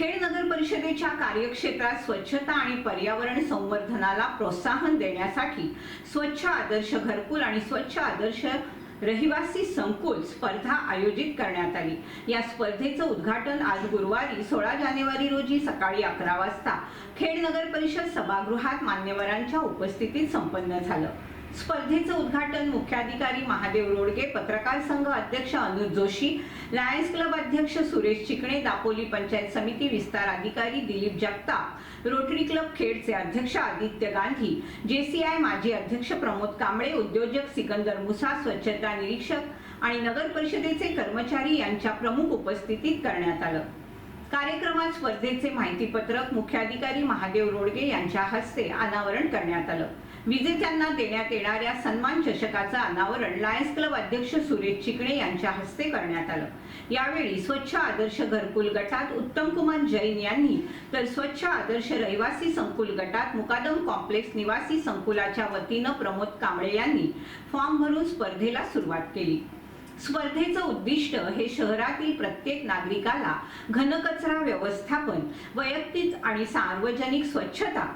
खेड नगर परिषदेच्या कार्यक्षेत्रात स्वच्छता आणि पर्यावरण संवर्धनाला प्रोत्साहन देण्यासाठी स्वच्छ आदर्श घरकुल आणि स्वच्छ आदर्श रहिवासी संकुल स्पर्धा आयोजित करण्यात आली. या स्पर्धेचं उद्घाटन आज गुरुवारी सोळा जानेवारी रोजी सकाळी अकरा वाजता खेड नगर परिषद सभागृहात मान्यवरांच्या उपस्थितीत संपन्न झालं. स्पर्धेचं उद्घाटन मुख्याधिकारी महादेव रोडगे पत्रकार संघ अध्यक्ष अनुज जोशी लायन्स क्लब अध्यक्ष सुरेश चिकणे दापोली पंचायत समिती विस्तार अधिकारी दिलीप जगताप रोटरी क्लब खेडचे अध्यक्ष आदित्य गांधी जेसीआय माजी अध्यक्ष प्रमोद कांबळे उद्योजक सिकंदर मुसा स्वच्छता निरीक्षक आणि नगर परिषदेचे कर्मचारी यांच्या प्रमुख उपस्थितीत करण्यात आलं. कार्यक्रमात स्पर्धेचे माहितीपत्रक मुख्याधिकारी महादेव रोडगे यांच्या हस्ते अनावरण करण्यात आलं. विजेत्यांना देण्यात येणाऱ्या सन्मान चषकाचं अनावरण लायन्स क्लब अध्यक्ष सुरेश चिकणे यांच्या हस्ते करण्यात आलं. यावेळी स्वच्छ आदर्श घरकुल गटात उत्तम कुमार जैन यांनी तर स्वच्छ आदर्श रहिवासी संकुल गटात मुकादम कॉम्प्लेक्स निवासी संकुलाच्या वतीनं प्रमोद कांबळे यांनी फॉर्म भरून स्पर्धेला सुरुवात केली. स्पर्धेचं उद्दिष्ट हे शहरातील प्रत्येक नागरिकाला घनकचरा व्यवस्थापन वैयक्तिक आणि सार्वजनिक स्वच्छता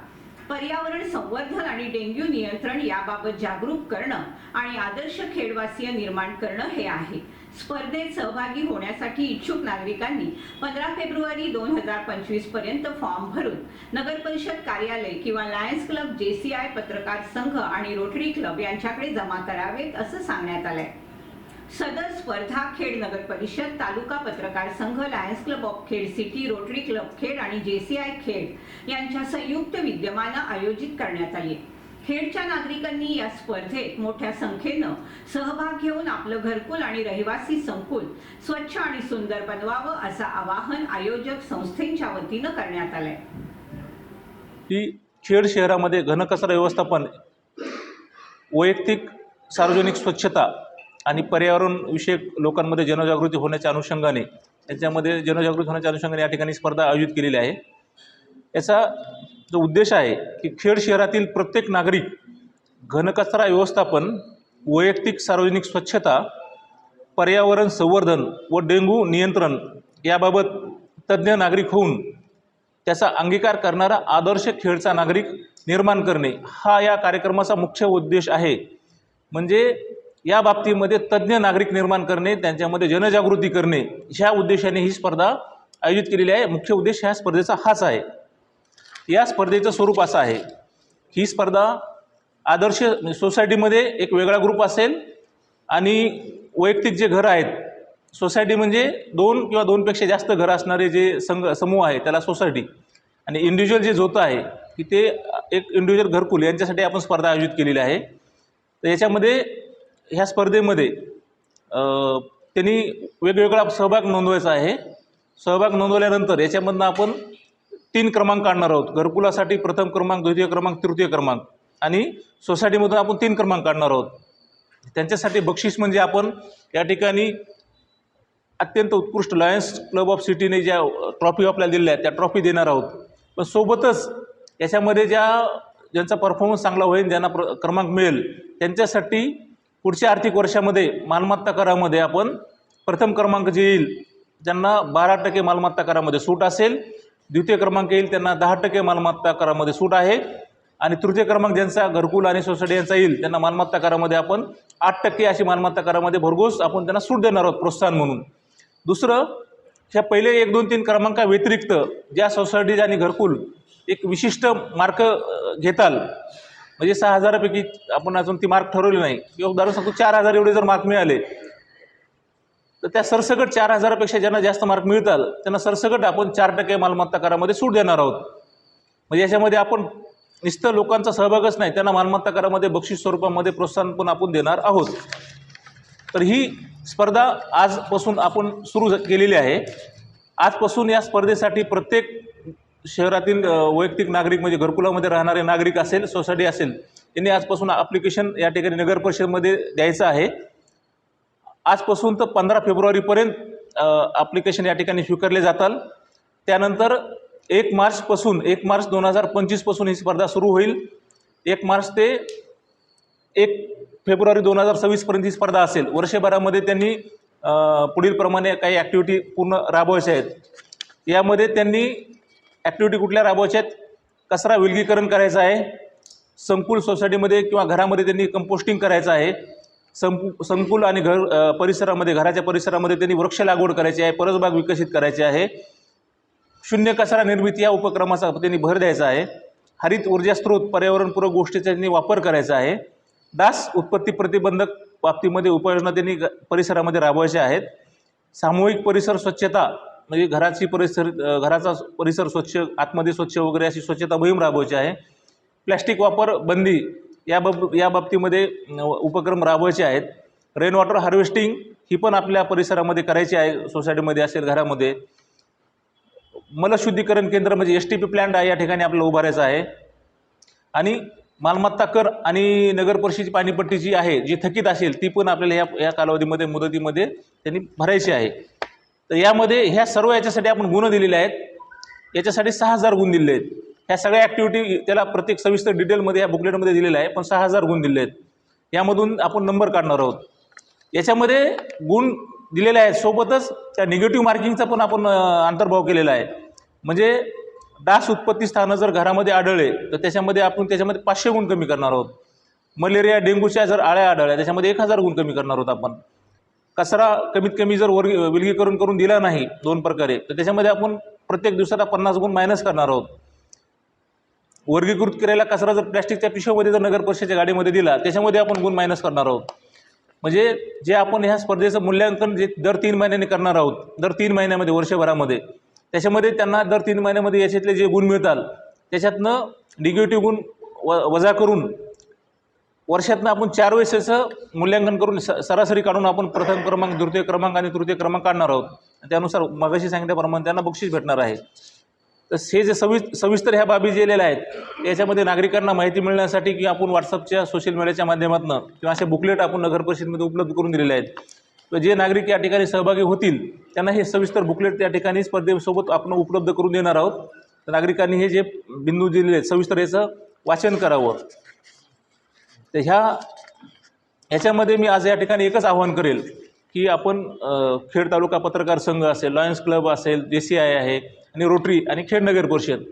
पर्यावरण संवर्धन आणि डेंग्यू नियंत्रण याबाबत जागरूक करणं आणि आदर्श खेडवासीय निर्माण करणं हे आहे. स्पर्धेत सहभागी होण्यासाठी इच्छुक नागरिकांनी पंधरा फेब्रुवारी दोन हजार पंचवीसपर्यंत फॉर्म भरून नगर परिषद कार्यालय किंवा Lions club J C I पत्रकार संघ आणि रोटरी क्लब यांच्याकडे जमा करावेत असं सांगण्यात आलंय. सदर स्पर्धा खेड नगर परिषद तालुका पत्रकार संघ Lions club of Khed city Rotary club Khed आणि जे सी आय खेड यांच्या संयुक्त विद्यमानं आयोजित करण्यात आली. खेडच्या नागरिकांनी या स्पर्धेत मोठ्या संख्येनं सहभाग घेऊन आपलं घरकुल आणि रहिवासी संकुल स्वच्छ आणि सुंदर बनवावं असं आवाहन आयोजक संस्थेच्या वतीनं करण्यात आलंय. ही खेड शहरामध्ये घनकचरा व्यवस्थापन वैयक्तिक सार्वजनिक स्वच्छता आणि पर्यावरण विषयक लोकांमध्ये जनजागृती होण्याच्या अनुषंगाने याच्यामध्ये जनजागृती होण्याच्या अनुषंगाने या ठिकाणी स्पर्धा आयोजित केलेली आहे. याचा जो उद्देश आहे की खेड शहरातील प्रत्येक नागरिक घनकचरा व्यवस्थापन वैयक्तिक सार्वजनिक स्वच्छता पर्यावरण संवर्धन व डेंग्यू नियंत्रण याबाबत तज्ज्ञ नागरिक होऊन त्याचा अंगीकार करणारा आदर्श खेळचा नागरिक निर्माण करणे हा या कार्यक्रमाचा मुख्य उद्देश आहे. म्हणजे या बाबतीमध्ये तज्ज्ञ नागरिक निर्माण करणे त्यांच्यामध्ये जनजागृती करणे ह्या उद्देशाने ही स्पर्धा आयोजित केलेली आहे. मुख्य उद्देश ह्या स्पर्धेचा हाच आहे. या स्पर्धेचं स्वरूप असं आहे. ही स्पर्धा आदर्श सोसायटीमध्ये एक वेगळा ग्रुप असेल आणि वैयक्तिक जे घरं आहेत सोसायटी म्हणजे दोन किंवा दोनपेक्षा जास्त घरं असणारे जे संघ समूह आहे त्याला सोसायटी आणि इंडिव्हिज्युअल जे झोतं आहे की ते एक इंडिव्हिज्युअल घरकुल यांच्यासाठी आपण स्पर्धा आयोजित केलेली आहे. तर याच्यामध्ये ह्या स्पर्धेमध्ये त्यांनी वेगवेगळा सहभाग नोंदवायचा आहे. सहभाग नोंदवल्यानंतर याच्यामधनं आपण तीन क्रमांक काढणार आहोत. घरकुलासाठी प्रथम क्रमांक द्वितीय क्रमांक तृतीय क्रमांक आणि सोसायटीमधून आपण तीन क्रमांक काढणार आहोत. त्यांच्यासाठी बक्षीस म्हणजे आपण या ठिकाणी अत्यंत उत्कृष्ट लायन्स क्लब ऑफ सिटीने ज्या ट्रॉफी आपल्याला दिलेल्या आहेत त्या ट्रॉफी देणार आहोत. पण सोबतच याच्यामध्ये ज्या ज्यांचा परफॉर्मन्स चांगला होईल ज्यांना प्र क्रमांक मिळेल त्यांच्यासाठी पुढच्या आर्थिक वर्षामध्ये मालमत्ता करामध्ये आपण प्रथम क्रमांक जे येईल ज्यांना बारा टक्के मालमत्ता करामध्ये सूट असेल द्वितीय क्रमांक येईल त्यांना दहा टक्के मालमत्ता करामध्ये सूट आहे. आणि तृतीय क्रमांक ज्यांचा घरकुल आणि सोसायटी यांचा येईल त्यांना मालमत्ता करामध्ये आपण आठ टक्के अशी मालमत्ता करामध्ये भरघोस आपण त्यांना सूट देणार आहोत प्रोत्साहन म्हणून. दुसरं ह्या पहिले एक दोन तीन क्रमांका व्यतिरिक्त ज्या सोसायटीज आणि घरकुल एक विशिष्ट मार्क घेताल म्हणजे सहा हजारापैकी आपण अजून ती मार्क ठरवली नाही. योगदारून सांगतो चार हजार एवढे जर मार्क मिळाले तर त्या सरसकट चार हजारापेक्षा ज्यांना जास्त मार्क मिळतात त्यांना सरसकट आपण चार टक्के मालमत्ता करामध्ये सूट देणार आहोत. म्हणजे याच्यामध्ये आपण नुसतं लोकांचा सहभागच नाही त्यांना मालमत्ता करामध्ये बक्षीस स्वरूपामध्ये प्रोत्साहन पण आपण देणार आहोत. तर ही स्पर्धा आजपासून आपण सुरू केलेली आहे. आजपासून या स्पर्धेसाठी प्रत्येक शहरातील वैयक्तिक नागरिक म्हणजे घरकुलामध्ये राहणारे नागरिक असेल सोसायटी असेल यांनी आजपासून ॲप्लिकेशन या ठिकाणी नगर परिषदेमध्ये द्यायचं आहे. आजपासून तर पंधरा फेब्रुवारीपर्यंत ॲप्लिकेशन या ठिकाणी स्वीकारले जातात. त्यानंतर एक मार्चपासून एक मार्च दोन हजार पंचवीसपासून ही स्पर्धा सुरू होईल. एक मार्च ते एक फेब्रुवारी दोन हजार सव्वीसपर्यंत ही स्पर्धा असेल. वर्षभरामध्ये त्यांनी पुढीलप्रमाणे काही ॲक्टिव्हिटी पूर्ण राबवायच्या आहेत. यामध्ये त्यांनी ॲक्टिव्हिटी कुठल्या राबवायच्या आहेत कचरा विलगीकरण करायचं आहे. संकुल सोसायटीमध्ये किंवा घरामध्ये त्यांनी कंपोस्टिंग करायचं आहे. संकु संकुल आणि घर परिसरामध्ये घराच्या परिसरामध्ये त्यांनी वृक्ष लागवड करायची आहे. परसबाग विकसित करायची आहे. शून्य कचरा निर्मिती या उपक्रमाचा त्यांनी भर द्यायचा आहे. हरित ऊर्जा स्रोत पर्यावरणपूरक गोष्टीचा त्यांनी वापर करायचा आहे. डास उत्पत्ती प्रतिबंधक बाबतीमध्ये उपाययोजना त्यांनी ग- परिसरामध्ये राबवायच्या आहेत. सामूहिक परिसर स्वच्छता म्हणजे घराची परिसर घराचा परिसर स्वच्छ आतमध्ये स्वच्छ वगैरे अशी स्वच्छता मोहीम राबवायची आहे. प्लॅस्टिक वापर बंदी या बाब या बाबतीमध्ये उपक्रम राबवायचे आहेत. रेन वॉटर हार्वेस्टिंग ही पण आपल्या परिसरामध्ये करायची आहे सोसायटीमध्ये असेल घरामध्ये. मलशुद्धीकरण केंद्र म्हणजे एस टी पी प्लॅन्ट आहे या ठिकाणी आपल्याला उभारायचं आहे. आणि मालमत्ता कर आणि नगरपरिषदेची पाणीपट्टी जी आहे जी थकीत असेल ती पण आपल्याला या या कालावधीमध्ये मुदतीमध्ये त्यांनी भरायची आहे. तर यामध्ये ह्या सर्व याच्यासाठी आपण गुण दिलेले आहेत. याच्यासाठी सहा हजार गुण दिलेले आहेत. ह्या सगळ्या ॲक्टिव्हिटी त्याला प्रत्येक सविस्तर डिटेलमध्ये या बुकलेटमध्ये दिलेलं आहे पण सहा हजार गुण दिले आहेत. यामधून आपण नंबर काढणार आहोत. याच्यामध्ये गुण दिलेले आहेत. सोबतच त्या निगेटिव्ह मार्किंगचा पण आपण अंतर्भाव केलेला आहे. म्हणजे डास उत्पत्ती स्थानं जर घरामध्ये आढळले तर त्याच्यामध्ये आपण त्याच्यामध्ये पाचशे गुण कमी करणार आहोत. मलेरिया डेंग्यूच्या जर आळ्या आढळल्या त्याच्यामध्ये एक हजार गुण कमी करणार आहोत आपण. कचरा कमीत कमी जर वर्ग विलगीकरण करून दिला नाही दोन प्रकारे तर त्याच्यामध्ये आपण प्रत्येक दिवसाला पन्नास गुण मायनस करणार आहोत. वर्गीकृत केलेला कचरा जर प्लॅस्टिकच्या पिशवीमध्ये जर नगर परिषदेच्या गाडीमध्ये दिला त्याच्यामध्ये आपण गुण मायनस करणार आहोत. म्हणजे जे आपण ह्या स्पर्धेचं मूल्यांकन जे दर तीन महिन्यांनी करणार आहोत दर तीन महिन्यामध्ये वर्षभरामध्ये त्याच्यामध्ये त्यांना दर तीन महिन्यामध्ये याच्यातले जे गुण मिळतात त्याच्यातनं निगेटिव्ह गुण व वजा करून वर्षातनं आपण चार वेळेस याचं मूल्यांकन करून स सरासरी काढून आपण प्रथम क्रमांक द्वितीय क्रमांक आणि तृतीय क्रमांक काढणार आहोत. त्यानुसार मगाशी सांगितल्याप्रमाणे त्यांना बक्षीस भेटणार आहे. तर हे जे सवि सविस्तर ह्या बाबी जेलेल्या आहेत याच्यामध्ये नागरिकांना माहिती मिळण्यासाठी की आपण व्हॉट्सअपच्या सोशल मीडियाच्या माध्यमातून किंवा असे बुकलेट आपण नगर परिषदेमध्ये उपलब्ध करून दिलेले आहेत. तर जे नागरिक या ठिकाणी सहभागी होतील त्यांना हे सविस्तर बुकलेट त्या ठिकाणी स्पर्धेसोबत आपण उपलब्ध करून देणार आहोत. तर नागरिकांनी हे जे बिंदू दिलेले आहेत सविस्तर याचं वाचन करावं. तर ह्या ह्याच्यामध्ये मी आज या ठिकाणी एकच आवाहन करेल की आपण खेड तालुका पत्रकार संघ असेल लॉयन्स क्लब असेल जे सी आय आहे आणि रोटरी आणि खेड नगर परिषद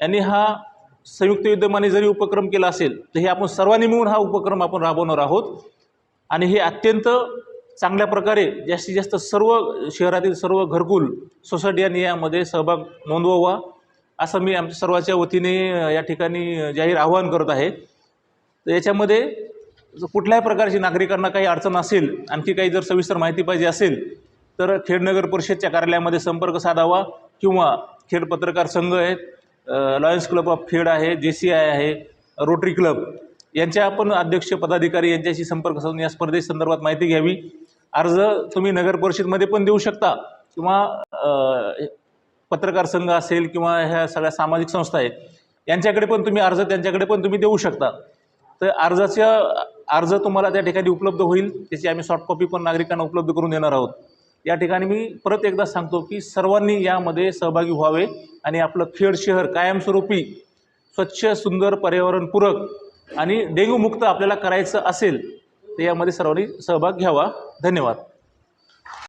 यांनी हा संयुक्त विद्यमाने जरी उपक्रम केला असेल तर हे आपण सर्वांनी मिळून हा उपक्रम आपण राबवणार आहोत. आणि हे अत्यंत चांगल्या प्रकारे जास्तीत जास्त सर्व शहरातील सर्व घरकुल सोसायटी यांनी यामध्ये सहभाग नोंदवावा असं मी आमच्या सर्वांच्या वतीने या ठिकाणी जाहीर आवाहन करत आहे. तर याच्यामध्ये जर कुठल्याही प्रकारची नागरिकांना काही अडचण असेल आणखी काही जर सविस्तर माहिती पाहिजे असेल तर खेड नगर परिषदच्या कार्यालयामध्ये संपर्क साधावा किंवा खेड पत्रकार संघ आहेत लॉयन्स क्लब ऑफ खेड आहे जे सी आय आहे रोटरी क्लब यांच्या आपण अध्यक्ष पदाधिकारी यांच्याशी संपर्क साधून या स्पर्धेसंदर्भात माहिती घ्यावी. अर्ज तुम्ही नगर परिषदमध्ये पण देऊ शकता किंवा पत्रकार संघ असेल किंवा ह्या सगळ्या सामाजिक संस्था आहेत यांच्याकडे पण तुम्ही अर्ज त्यांच्याकडे पण तुम्ही देऊ शकता. तर अर्जाच्या अर्ज तुम्हाला त्या ठिकाणी उपलब्ध होईल. त्याची आम्ही सॉफ्ट कॉपी पण नागरिकांना उपलब्ध करून देणार आहोत. या ठिकाणी मी परत एकदा सांगतो की सर्वांनी यामध्ये सहभागी व्हावे आणि आपलं खेड शहर कायमस्वरूपी स्वच्छ सुंदर पर्यावरणपूरक आणि डेंग्यूमुक्त आपल्याला करायचं असेल तर यामध्ये सर्वांनी सहभाग घ्यावा. धन्यवाद.